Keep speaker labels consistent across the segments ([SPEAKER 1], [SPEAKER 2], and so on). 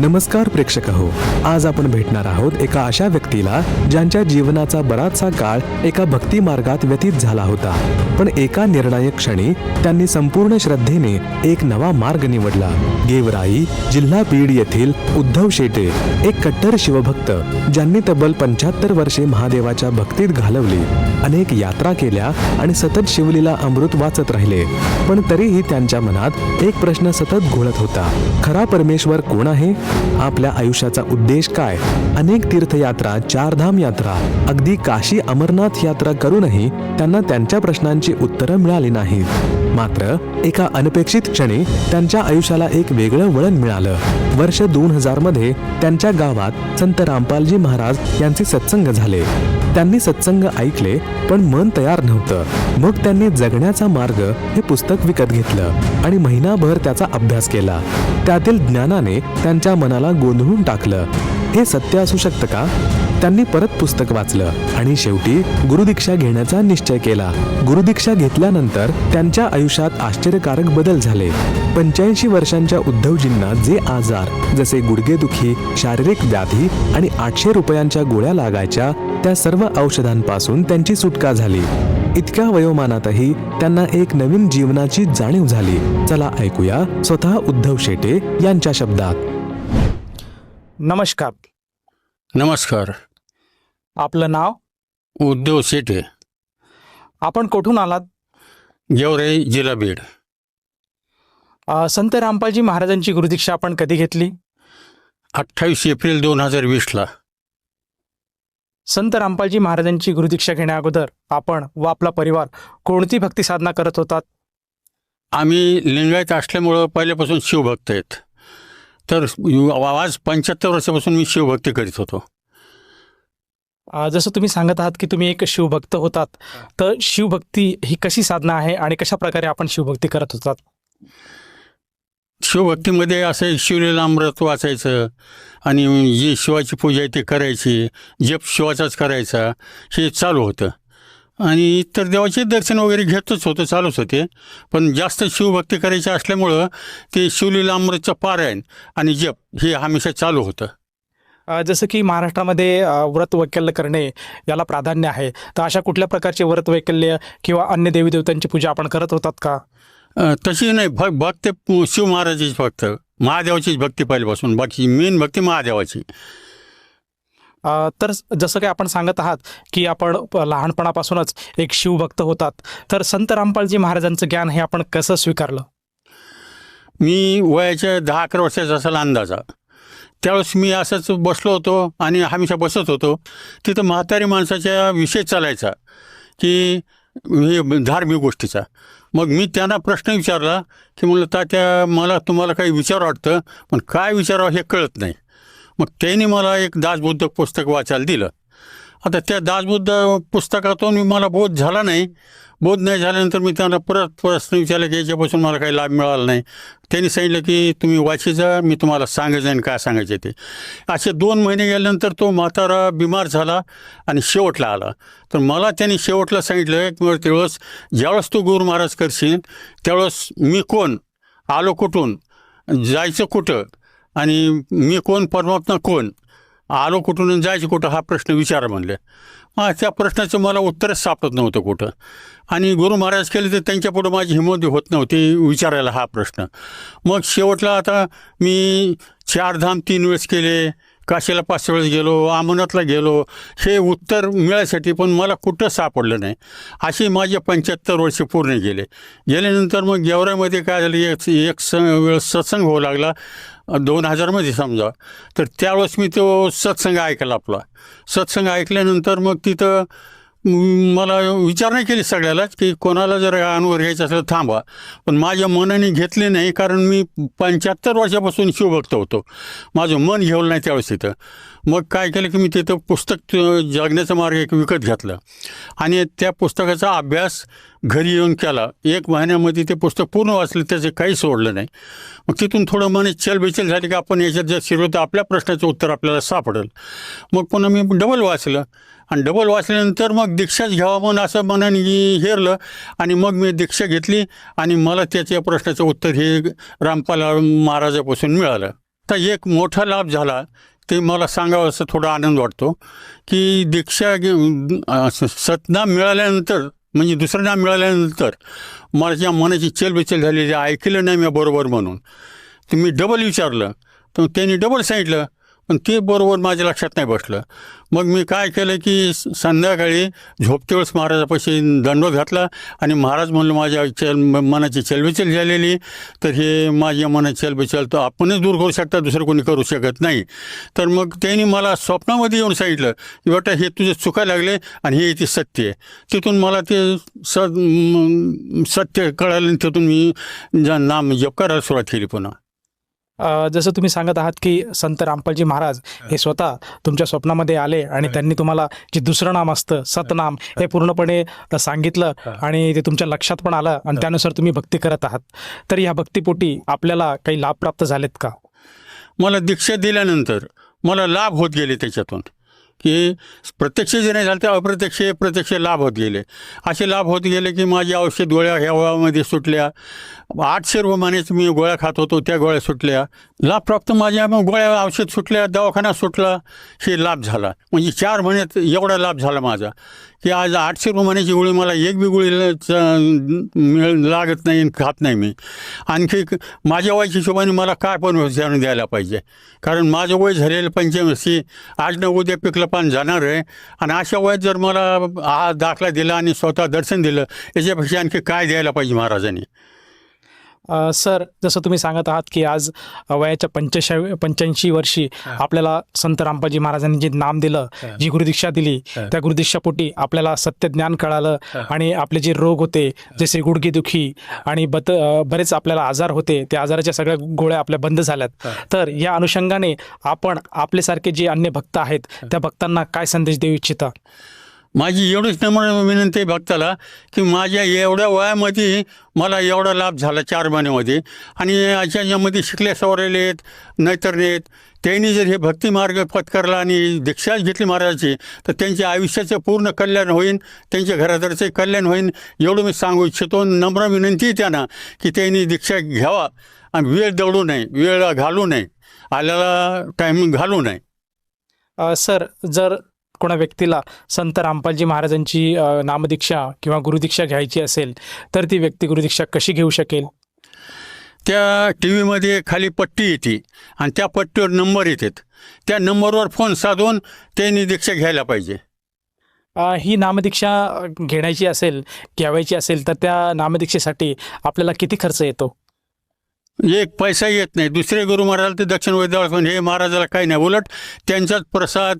[SPEAKER 1] नमस्कार प्रेक्षक हो आज आपण भेटणार आहोत एका अशा व्यक्तीला ज्यांच्या जीवनाचा बराचसा काळ एका भक्ती मार्गात व्यतीत झाला होता. पण एका निर्णायक क्षणी त्यांनी संपूर्ण श्रद्धेने एक नवा मार्ग निवडला. गेवराई जिल्हा बीड येथील उद्धव शेटे एक कट्टर शिवभक्त ज्यांनी तब्बल पंच्याहत्तर वर्षे महादेवाच्या भक्तीत घालवली. अनेक यात्रा केल्या आणि सतत शिवलीला अमृत वाचत राहिले. पण तरीही त्यांच्या मनात एक प्रश्न सतत घोळत होता. खरा परमेश्वर कोण आहे? आपल्या आयुष्याचा उद्देश काय? अनेक तीर्थयात्रा चारधाम यात्रा अगदी काशी अमरनाथ यात्रा करूनही त्यांना त्यांच्या प्रश्नांची उत्तरं मिळाली नाहीत. मात्र एका अनपेक्षित क्षणी त्यांच्या आयुष्याला एक वेगळं वळण मिळालं. वर्ष दोन हजारमध्ये त्यांच्या गावात संत रामपालजी महाराज यांचे सत्संग झाले. त्यांनी सत्संग ऐकले पण मन तयार नव्हतं. मग त्यांनी जगण्याचा मार्ग हे पुस्तक विकत घेतलं आणि महिनाभर त्याचा अभ्यास केला. त्यातील ज्ञानाने त्यांच्या मनाला गोंधळून टाकलं. हे सत्य असू शकतं का? त्यांनी परत पुस्तक वाचलं आणि शेवटी गुरुदीक्षा घेण्याचा निश्चय केला. गुरुदीक्षा घेतल्यानंतर त्यांच्या आयुष्यात आश्चर्यकारक बदल झाले. पंच्याऐंशी वर्षांच्या उद्धवजींना जे आजार जसे गुडघेदुखी शारीरिक व्याधी आणि आठशे रुपयांच्या गोळ्या लागायच्या त्या सर्व औषधांपासून त्यांची सुटका झाली. इतक्या वयोमानातही त्यांना एक नवीन जीवनाची जाणीव झाली. चला ऐकूया स्वतः उद्धव शेटे यांच्या शब्दात.
[SPEAKER 2] नमस्कार.
[SPEAKER 3] नमस्कार.
[SPEAKER 2] आपलं नाव?
[SPEAKER 3] उद्धव शेटे.
[SPEAKER 2] आपण कुठून आलात?
[SPEAKER 3] गेवराई जिल्हा बीड.
[SPEAKER 2] अ, संत रामपालजी महाराजांची गुरुदीक्षा आपण कधी घेतली?
[SPEAKER 3] अठ्ठावीस एप्रिल दोन हजार वीसला.
[SPEAKER 2] संत रामपालजी महाराजांची गुरुदीक्षा घेण्या अगोदर आपण व आपला परिवार कोणती भक्ती साधना करत होतात?
[SPEAKER 3] आम्ही लिंगायत असल्यामुळं पहिल्यापासून शिवभक्त आहेत. तर आज पंच्याहत्तर वर्षापासून मी शिवभक्ती करीत होतो.
[SPEAKER 2] जसं तुम्ही सांगत आहात की तुम्ही एक शिवभक्त होतात तर शिवभक्ती ही कशी साधना आहे आणि कशा प्रकारे आपण शिवभक्ती करत होतात?
[SPEAKER 3] शिवभक्तीमध्ये असं शिवलेलं अमृत वाचायचं आणि जी शिवाची पूजा आहे ती करायची जप शिवाचाच करायचा हे चालू होतं. आणि इतर देवाचे दर्शन वगैरे घेतच होतं चालूच होते. पण जास्त शिवभक्ती करायची असल्यामुळं ते शिवलीला अमृतचं पारायण आणि जप हे हमेशा चालू होतं.
[SPEAKER 2] जसं की महाराष्ट्रामध्ये व्रत वैकल्य करणे याला प्राधान्य आहे. तर अशा कुठल्या प्रकारचे व्रत वैकल्य किंवा अन्य देवी देवतांची पूजा आपण करत होतात का?
[SPEAKER 3] तशी नाही. भ भक्त शिव महाराजाची फक्त महादेवाचीच भक्ती पहिल्यापासून. बाकी मेन भक्ती महादेवाची.
[SPEAKER 2] तर जसं काही आपण सांगत आहात की आपण लहानपणापासूनच एक शिवभक्त होतात. तर संत रामपालजी महाराजांचं ज्ञान हे आपण कसं स्वीकारलं?
[SPEAKER 3] मी वयाच्या दहा अकरा वर्षाचा असाल अंदाजा. त्यावेळेस मी असंच बसलो होतो आणि हमेशा बसत होतो. तिथं म्हातारी माणसाच्या विषय चालायचा की हे धार्मिक गोष्टीचा. मग मी त्यांना प्रश्न विचारला की म्हणलं तात्या मला तुम्हाला काही विचार वाटतं पण काय विचारावं हे कळत नाही. मग त्यांनी मला एक दासबुद्ध पुस्तक वाचायला दिलं. आता त्या दासबुद्ध पुस्तकातून मला बोध झाला नाही. बोध नाही झाल्यानंतर मी त्यांना परत प्रश्न विचारला की याच्यापासून मला काही लाभ मिळाला नाही. त्यांनी सांगितलं की तुम्ही वाची जा मी तुम्हाला सांगायचं आणि काय सांगायचे ते. असे दोन महिने गेल्यानंतर तो म्हातारा बिमार झाला आणि शेवटला आला. तर मला त्यांनी शेवटला सांगितलं की त्यावेळेस ज्यावेळेस तू गुरु महाराज करशील त्यावेळेस मी कोण? आलो कुठून? जायचं कुठं? आणि मी कोण परमात्मा कोण? आलो कुठून जायचं कुठं? हा प्रश्न विचार म्हणले. मग त्या प्रश्नाचं मला उत्तरच सापडत नव्हतं कुठं. आणि गुरु महाराज केले तर त्यांच्यापुढं माझी हिंमत होत नव्हती विचारायला हा प्रश्न. मग शेवटला आता मी चारधाम तीन वेळेस केले. काशीला पाच वेळेस गेलो अमरनाथला गेलो हे उत्तर मिळायसाठी पण मला कुठं सापडलं नाही. अशी माझे पंच्याहत्तर वर्ष पूर्ण गेले गेल्यानंतर मग गेवरामध्ये काय झालं एक एक स वेळ सत्संग होऊ लागला. दोन हजारमध्ये समजा. तर त्यावेळेस मी तो सत्संग ऐकला आपला. सत्संग ऐकल्यानंतर मग तिथं मला विचार नाही केली सगळ्यालाच की कोणाला जर अनुभव घ्यायचा असेल तर थांबा पण माझ्या मनाने घेतले नाही कारण मी पंच्याहत्तर वर्षापासून शिवभक्त होतो. माझं मन घेवलं नाही त्यावेळेस तिथं मग काय केलं की मी तिथं पुस्तक जगण्याचा मार्ग एक विकत घेतलं. आणि त्या पुस्तकाचा अभ्यास घरी येऊन केला. एक महिन्यामध्ये ते पुस्तक पूर्ण वाचलं त्याचं काही सोडलं नाही. मग तिथून थोडं मन चलबिचल झाली की आपण याच्यात जर शिरलो तर आपल्या प्रश्नाचं उत्तर आपल्याला सापडेल. मग पुन्हा मी डबल वाचलं. आणि डबल वाचल्यानंतर मग दीक्षाच घ्यावा म्हणून असं मनाने हेरलं. आणि मग मी दीक्षा घेतली आणि मला त्याच्या प्रश्नाचं उत्तर हे रामपाल महाराजापासून मिळालं. तर एक मोठा लाभ झाला. ते मला सांगावं असं थोडा आनंद वाटतो की दीक्षा घे- स- सतनाम मिळाल्यानंतर म्हणजे दुसरं नाव मिळाल्यानंतर माझ्या मनाची चलबिचल झाली जे ऐकलं नाही मी बरोबर म्हणून. तर मी डबल विचारलं. तर त्यांनी डबल सांगितलं पण ते बरोबर माझ्या लक्षात नाही बसलं. मग मी काय केलं की स- संध्याकाळी झोपते वेळेस महाराजापाशी दंडोत घातला आणि महाराज म्हणलं माझ्या चल मनाची चलबिचल झालेली. तर हे माझ्या मनाची चलबिचल तर आपणच दूर करू शकता दुसरं कोणी करू शकत नाही. तर मग त्यांनी मला स्वप्नामध्ये येऊन सांगितलं की बेटा हे तुझे चुकायला लागले आणि हे इथे सत्य आहे. तिथून मला ते स सत्य कळालं आणि तिथून मी नाम जप करायला सुरुवात केली पुन्हा.
[SPEAKER 2] जसं तुम्ही सांगत आहात की संत रामपालजी महाराज हे स्वतः तुमच्या स्वप्नामध्ये आले आणि त्यांनी तुम्हाला जे दुसरं नाम असतं सतनाम हे. पूर्णपणे सांगितलं आणि ते तुमच्या लक्षात पण आलं आणि त्यानुसार तुम्ही भक्ती करत आहात. तर या भक्तीपोटी आपल्याला काही लाभ प्राप्त झालेत का?
[SPEAKER 3] मला दीक्षा दिल्यानंतर मला लाभ होत गेले त्याच्यातून. की प्रत्यक्ष जे नाही झालं ते अप्रत्यक्ष प्रत्यक्ष लाभ होत गेले. असे लाभ होत गेले की माझी औषध गोळ्या ह्या वयामध्ये सुटल्या. आठशे रुपये मी गोळ्या खात होतो त्या गोळ्या सुटल्या. लाभ प्राप्त माझ्या गोळ्या औषध सुटल्या दवाखाना सुटला हे लाभ झाला. म्हणजे चार महिन्यात एवढा लाभ झाला माझा. की आज आठशे रुपये गोळी मला एक बी गोळी मिळ लागत नाही आणि खात नाही मी. आणखी माझ्या वयाच्या हिशोबाने मला काय पण विचारून द्यायला पाहिजे. कारण माझं वय झालेलं पंच्याऐंशी आज न उद्या पिकलं पान जाणार आहे. आणि अशा वयात जर मला हा दाखला दिला आणि स्वतः दर्शन दिलं याच्यापेक्षा आणखी काय द्यायला पाहिजे महाराजांनी?
[SPEAKER 2] सर जसं तुम्ही सांगत आहात की आज वयाच्या पंच्याऐंशी पंच्याऐंशी वर्षी आपल्याला संत रामपालजी महाराजांनी जे नाम दिलं जी गुरुदीक्षा दिली त्या गुरुदीक्षापोटी आपल्याला सत्य ज्ञान कळालं आणि आपले जे रोग होते जसे गुडघेदुखी आणि बत बरेच आपल्याला आजार होते त्या आजाराच्या सगळ्या गोळ्या आपल्या बंद झाल्यात. तर या अनुषंगाने आपण आपल्यासारखे जे अन्य भक्त आहेत त्या भक्तांना काय संदेश देऊ इच्छिता?
[SPEAKER 3] माझी एवढीच नम्र विनंती आहे भक्ताला की माझ्या एवढ्या वयामध्ये मला एवढा लाभ झाला चार महिन्यामध्ये. आणि याच्यामध्ये शिकल्या सवरेले आहेत नैतर आहेत त्यांनी जर हे भक्तिमार्ग पत्करला आणि दीक्षाच घेतली महाराजाची तर त्यांच्या आयुष्याचं पूर्ण कल्याण होईल त्यांच्या घरादारचे कल्याण होईल एवढं मी सांगू इच्छितो. नम्र विनंती त्यांना की त्यांनी दीक्षा घ्यावा आणि वेळ दवडू नये वेळ घालू नये. आल्याला टायमिंग घालू नये.
[SPEAKER 2] सर जर कोणा व्यक्तीला संत रामपालजी महाराजांची नामदीक्षा किंवा गुरुदीक्षा घ्यायची असेल तर ती व्यक्ती गुरुदीक्षा कशी घेऊ शकेल?
[SPEAKER 3] त्या टी व्हीमध्ये खाली पट्टी येते आणि त्या पट्टीवर नंबर येतात. त्या नंबरवर फोन साधून त्यांनी दीक्षा घ्यायला पाहिजे.
[SPEAKER 2] ही नामदीक्षा घेण्याची असेल घ्यावायची असेल तर त्या नामदीक्षेसाठी आपल्याला किती खर्च येतो?
[SPEAKER 3] एक पैसा येत नाही. दुसरे गुरु महाराज ते दक्षिण वैद्यवाळ हे महाराजाला काही नाही. उलट त्यांचाच प्रसाद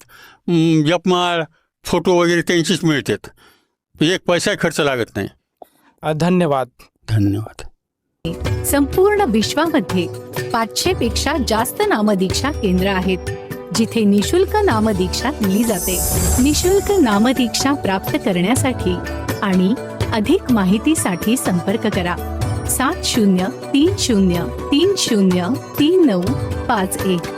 [SPEAKER 3] जपमाळ फोटो वगैरे त्यांचीच मिळतात. एक पैसा खर्च लागत नाही.
[SPEAKER 2] धन्यवाद.
[SPEAKER 3] धन्यवाद.
[SPEAKER 4] संपूर्ण विश्वामध्ये पाचशे पेक्षा जास्त नामदीक्षा केंद्र आहेत जिथे निशुल्क नामदीक्षा दिली जाते. निशुल्क नामदीक्षा प्राप्त करण्यासाठी आणि अधिक माहितीसाठी संपर्क करा. सात शून्य तीन शून्य तीन शून्य तीन नऊ पाच एक.